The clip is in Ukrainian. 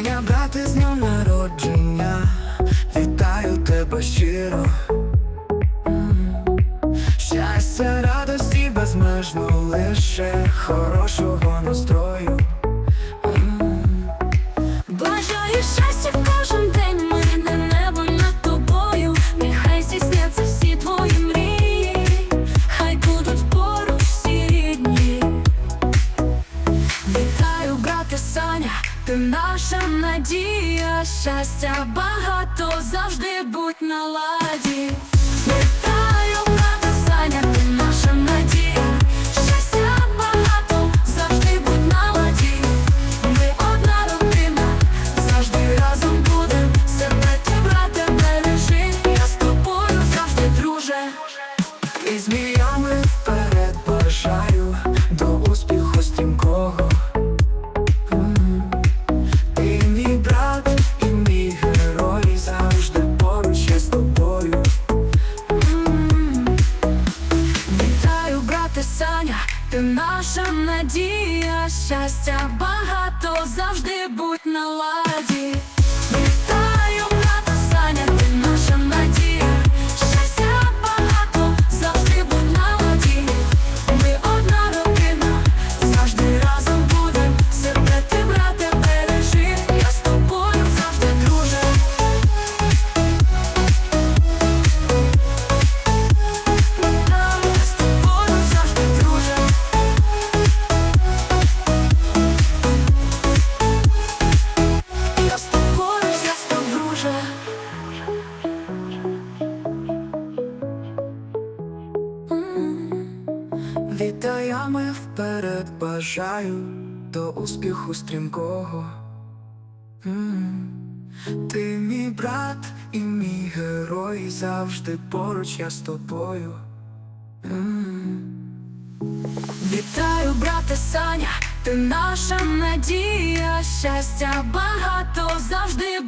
Аня, брати з днем народження, вітаю тебе щиро. Щастя, радості безмежно, лише хорошого настрою. Наша надія. Щастя багато, завжди будь на ладі. Вітаю, брате ти наша надія. Щастя багато, завжди будь на ладі. Вітаями вперед бажаю до успіху стрімкого. М. Ти мій брат і мій герой, завжди поруч я з тобою. М. Вітаю, брате Саня, ти наша надія. Щастя багато, завжди